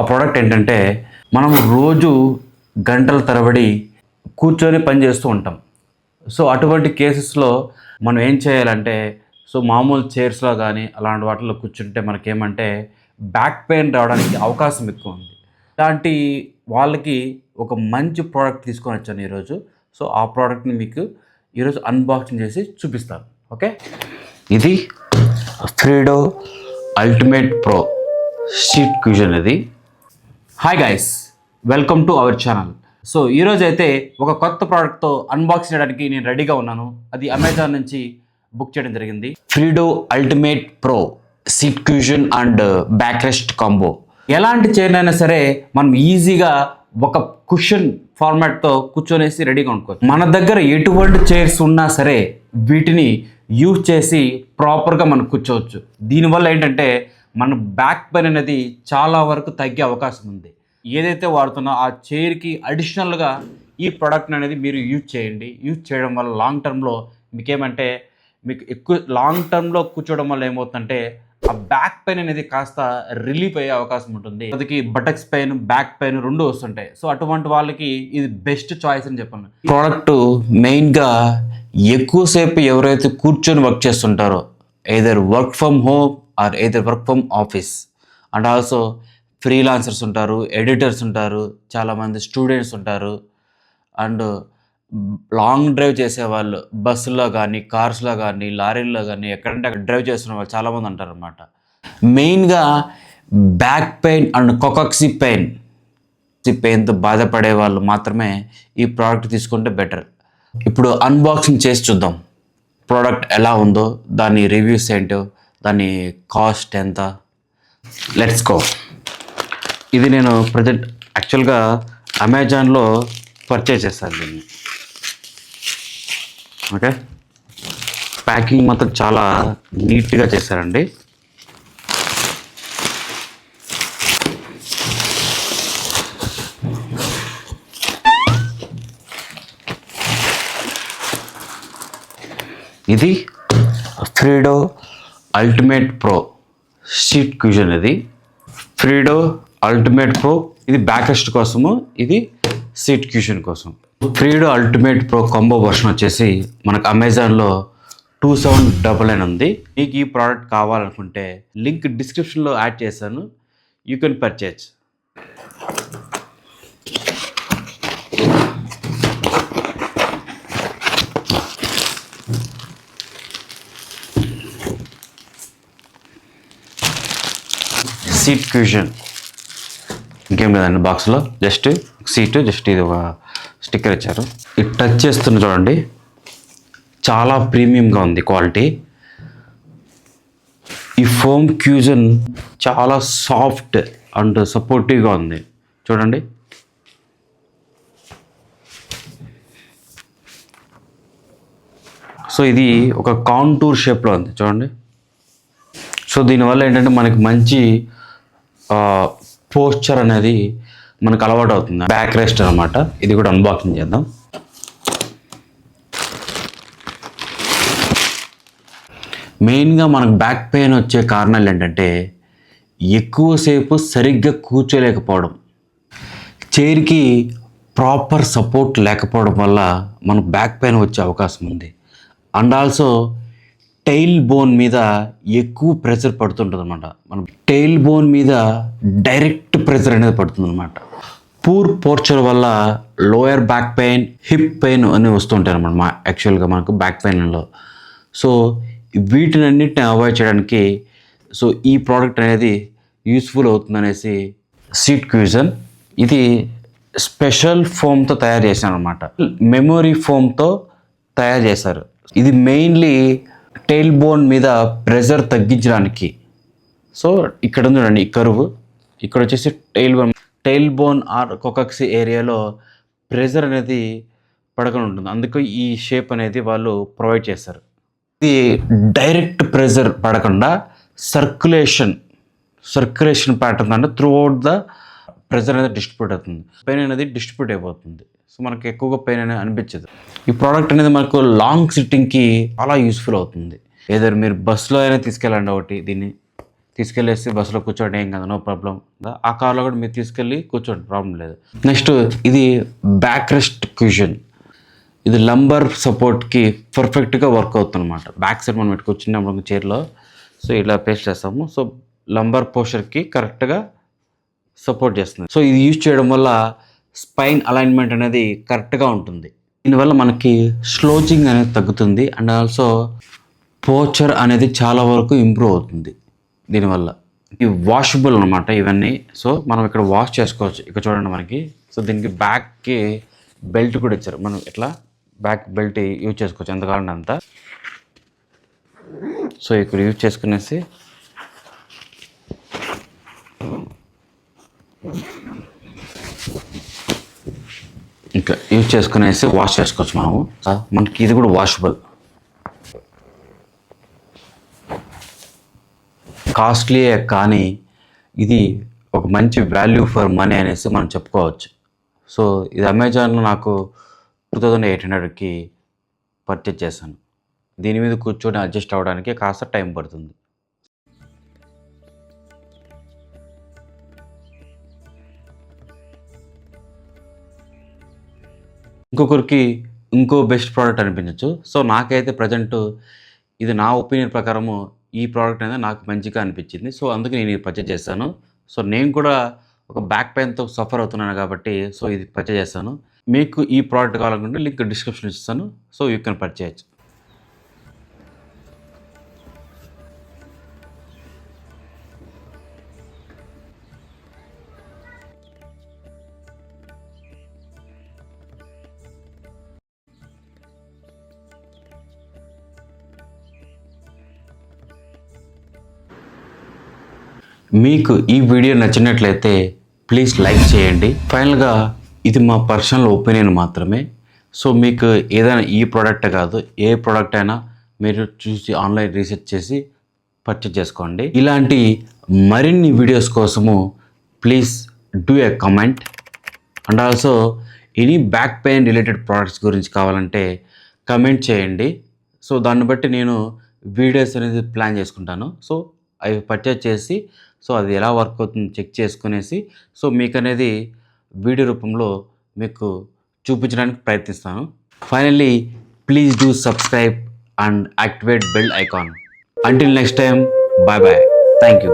ఆ ప్రోడక్ట్ ఏంటంటే మనం రోజు గంటల తరబడి కూర్చొని పని చేస్తూ ఉంటాం. సో అటువంటి కేసెస్లో మనం ఏం చేయాలంటే సో మామూలు చైర్స్లో కానీ అలాంటి వాటిలో కూర్చుంటే మనకేమంటే బ్యాక్ పెయిన్ రావడానికి అవకాశం ఎక్కువ ఉంది. ఇలాంటి వాళ్ళకి ఒక మంచి ప్రోడక్ట్ తీసుకొని వచ్చాను ఈరోజు. సో ఆ ప్రోడక్ట్ని మీకు ఈరోజు అన్బాక్సింగ్ చేసి చూపిస్తాను. ఓకే? ఇది Frido ultimate pro seat cushion ఇది. Hi guys welcome to our channel so ఈరోజు అయితే ఒక కొత్త ప్రోడక్ట్తో అన్బాక్స్ చేయడానికి నేను రెడీగా ఉన్నాను. అది అమెజాన్ నుంచి బుక్ చేయడం జరిగింది. Frido ultimate pro seat cushion and back rest combo ఎలాంటి చైర్ అయినా సరే మనం ఈజీగా ఒక కుషన్ ఫార్మాట్తో కూర్చొనేసి రెడీగా ఉండుకోవచ్చు. మన దగ్గర ఎటువంటి చైర్స్ ఉన్నా సరే వీటిని యూజ్ చేసి ప్రాపర్గా మనం కూర్చోవచ్చు. దీనివల్ల ఏంటంటే మన బ్యాక్ పెయిన్ అనేది చాలా వరకు తగ్గే అవకాశం ఉంది. ఏదైతే వాడుతున్నా ఆ చైర్కి అడిషనల్గా ఈ ప్రోడక్ట్ అనేది మీరు యూజ్ చేయండి. యూజ్ చేయడం వల్ల లాంగ్ టర్మ్లో మీకేమంటే మీకు ఎక్కువ లాంగ్ టర్మ్లో కూర్చోవడం వల్ల ఏమవుతుందంటే ఆ బ్యాక్ పెయిన్ అనేది కాస్త రిలీఫ్ అయ్యే అవకాశం ఉంటుంది. అందుకే బటక్స్ పెయిన్ బ్యాక్ పెయిన్ రెండు వస్తుంటాయి. సో అటువంటి వాళ్ళకి ఇది బెస్ట్ చాయిస్ అని చెప్పాను. ప్రోడక్ట్ మెయిన్గా ఎక్కువసేపు ఎవరైతే కూర్చొని work చేస్తుంటారో either work from home or either work from office. And also freelancers ఉంటారు ఎడిటర్స్ ఉంటారు చాలామంది స్టూడెంట్స్ ఉంటారు. అండ్ లాంగ్ డ్రైవ్ చేసేవాళ్ళు బస్సులో కానీ కార్స్లో కానీ లారీల్లో కానీ ఎక్కడంటే అక్కడ డ్రైవ్ చేస్తున్న వాళ్ళు చాలామంది ఉంటారు అనమాట మెయిన్గా back pain and coccyx pain. పెయిన్తో బాధపడే వాళ్ళు మాత్రమే ఈ ప్రోడక్ట్ తీసుకుంటే బెటర్. ఇప్పుడు అన్బాక్సింగ్ చేసి చూద్దాం. ప్రోడక్ట్ ఎలా ఉందో దాని రివ్యూస్ ఏంటో దాని కాస్ట్ ఎంత? లెట్స్ గో ఇది నేను ప్రజెంట్ యాక్చువల్గా అమెజాన్లో పర్చేజ్ చేశాను దీన్ని. ఓకే ప్యాకింగ్ మాత్రం చాలా నీట్గా చేశారండి. ఇది Frido ultimate pro seat cushion ఇది. ఫ్రీడో అల్టిమేట్ ప్రో ఇది బ్యాక్ రెస్ట్ కోసము ఇది సీట్ క్యూషన్ కోసం Frido ultimate pro combo version వచ్చేసి మనకు అమెజాన్లో టూ సెవెన్ డబల్ నైన్ ఉంది. మీకు ఈ ప్రోడక్ట్ కావాలనుకుంటే లింక్ డిస్క్రిప్షన్లో యాడ్ చేశాను. You can purchase seat cushion ఇంకేం లేదండి బాక్స్లో. జస్ట్ సీట్ జస్ట్ ఇది ఒక స్టిక్కర్ ఇచ్చారు. ఇది టచ్ చేస్తున్న చూడండి చాలా ప్రీమియంగా ఉంది క్వాలిటీ. ఈ ఫోమ్ క్యూజన్ చాలా సాఫ్ట్ అండ్ సపోర్టివ్గా ఉంది. చూడండి. సో ఇది ఒక కాంటూర్ షేప్లో ఉంది. చూడండి. సో దీనివల్ల ఏంటంటే మనకి మంచి పోస్చర్ అనేది మనకు అలవాటు అవుతుంది బ్యాక్ రెస్ట్ అనమాట ఇది కూడా అన్బాక్సింగ్ చేద్దాం. మెయిన్గా మనకు బ్యాక్ పెయిన్ వచ్చే కారణాలు ఏంటంటే ఎక్కువసేపు సరిగ్గా కూర్చోలేకపోవడం. చైర్కి ప్రాపర్ సపోర్ట్ లేకపోవడం వల్ల మనకు బ్యాక్ పెయిన్ వచ్చే అవకాశం ఉంది. అండ్ ఆల్సో టైల్ బోన్ మీద ఎక్కువ ప్రెషర్ పడుతుంటుంది అనమాట మనం టైల్ బోన్ మీద డైరెక్ట్ ప్రెషర్ అనేది పడుతుంది అనమాట పూర్ పోర్చర్ వల్ల lower back pain hip pain అని వస్తుంటాయి అనమాట మా యాక్చువల్గా మనకు బ్యాక్ పెయిన్లో సో వీటినన్నిటిని అవాయిడ్ చేయడానికి సో ఈ ప్రోడక్ట్ అనేది యూస్ఫుల్ అవుతుందనేసి సీట్ క్యూజన్ ఇది స్పెషల్ ఫోమ్తో తయారు చేశాను అనమాట మెమొరీ ఫోమ్తో తయారు చేశారు. ఇది మెయిన్లీ టెయిల్ బోన్ మీద ప్రెజర్ తగ్గించడానికి. సో ఇక్కడ ఉంది చూడండి ఈ కరువు. ఇక్కడ వచ్చేసి tail bone tail bone or coccyx ఏరియాలో ప్రెజర్ అనేది పడకుండా ఉంటుంది. అందుకే ఈ షేప్ అనేది వాళ్ళు ప్రొవైడ్ చేస్తారు ఇది డైరెక్ట్ ప్రెజర్ పడకుండా సర్క్యులేషన్ సర్క్యులేషన్ ప్యాటర్న్ అంటే త్రూ అవుట్ ద ప్రెషర్ అనేది డిస్ట్రిబ్యూట్ అవుతుంది. పెయిన్ అనేది డిస్ట్రిబ్యూట్ అయిపోతుంది. సో మనకి ఎక్కువగా పెయిన్ అనేది అనిపించదు. ఈ ప్రోడక్ట్ అనేది మనకు లాంగ్ సిట్టింగ్కి చాలా యూస్ఫుల్ అవుతుంది. ఏదో మీరు బస్సులో అయినా తీసుకెళ్ళండి ఒకటి దీన్ని తీసుకెళ్ళేసి బస్సులో కూర్చోండి ఏం కదా నో ప్రాబ్లం ఆ కార్లో కూడా మీరు తీసుకెళ్ళి కూర్చోండి ప్రాబ్లం లేదు. నెక్స్ట్ ఇది బ్యాక్ రెస్ట్ క్యూషన్ ఇది లంబర్ సపోర్ట్కి పర్ఫెక్ట్గా వర్క్ అవుతుంది అనమాట బ్యాక్ సైడ్ మనం పెట్టుకొచ్చినప్పుడు కూర్చున్నప్పుడు చైర్లో సో ఇలా పేస్ట్ చేస్తాము. సో లంబర్ పోస్చర్కి కరెక్ట్గా సపోర్ట్ చేస్తుంది. సో ఇది యూజ్ చేయడం వల్ల స్పైన్ అలైన్మెంట్ అనేది కరెక్ట్గా ఉంటుంది. దీనివల్ల మనకి స్లోచింగ్ అనేది తగ్గుతుంది అండ్ ఆల్సో పోచర్ అనేది చాలా వరకు ఇంప్రూవ్ అవుతుంది దీనివల్ల. ఇవి వాషబుల్ అనమాట ఇవన్నీ. సో మనం ఇక్కడ వాష్ చేసుకోవచ్చు. ఇక్కడ చూడండి మనకి. సో దీనికి బ్యాక్కి బెల్ట్ కూడా ఇచ్చారు. మనం ఇట్లా బ్యాక్ బెల్ట్ యూజ్ చేసుకోవచ్చు. ఎంత కావాలంటే సో ఇక్కడ యూజ్ చేసుకునేసి ఇంకా యూజ్ చేసుకునేసి వాష్ చేసుకోవచ్చు మనము. మనకి ఇది కూడా వాషబుల్. కాస్ట్లీయే కానీ ఇది ఒక మంచి వాల్యూ ఫర్ మనీ అనేసి మనం చెప్పుకోవచ్చు. సో ఇది అమెజాన్లో నాకు టూ థౌజండ్ ఎయిట్ హండ్రెడ్కి పర్చేజ్ చేశాను. దీని మీద కూర్చొని అడ్జస్ట్ అవ్వడానికి కాస్త టైం పడుతుంది. ఇంకొకరికి ఇంకో బెస్ట్ ప్రోడక్ట్ అనిపించవచ్చు సో నాకైతే ప్రజెంట్ ఇది నా ఒపీనియన్ ప్రకారము ఈ ప్రోడక్ట్ అనేది నాకు మంచిగా అనిపించింది. సో అందుకే నేను ఇది పర్చేజ్ చేస్తాను. సో నేను కూడా ఒక బ్యాక్ పెయిన్తో సఫర్ అవుతున్నాను కాబట్టి సో ఇది పర్చేజ్ చేస్తాను. మీకు ఈ ప్రోడక్ట్ కావాలనుకుంటే లింక్ డిస్క్రిప్షన్ ఇస్తాను. సో యూ కెన్ పర్చేజ్ మీకు ఈ వీడియో నచ్చినట్లయితే ప్లీజ్ లైక్ చేయండి. ఫైనల్గా ఇది మా పర్సనల్ ఒపీనియన్ మాత్రమే. సో మీకు ఏదైనా ఈ ప్రోడక్ట్ కాదు ఏ ప్రోడక్ట్ అయినా మీరు చూసి ఆన్లైన్ రీసెర్చ్ చేసి పర్చేజ్ చేసుకోండి. ఇలాంటి మరిన్ని వీడియోస్ కోసము please do a comment and also any back pain related products గురించి కావాలంటే కమెంట్ చేయండి. సో దాన్ని బట్టి నేను వీడియోస్ అనేది ప్లాన్ చేసుకుంటాను. సో అవి పర్చేజ్ చేసి సో అది ఎలా వర్క్ అవుతుంది చెక్ చేసుకునేసి సో మీకు అనేది వీడియో రూపంలో మీకు చూపించడానికి ప్రయత్నిస్తాను. Finally please do subscribe and activate bell icon until next time bye bye thank you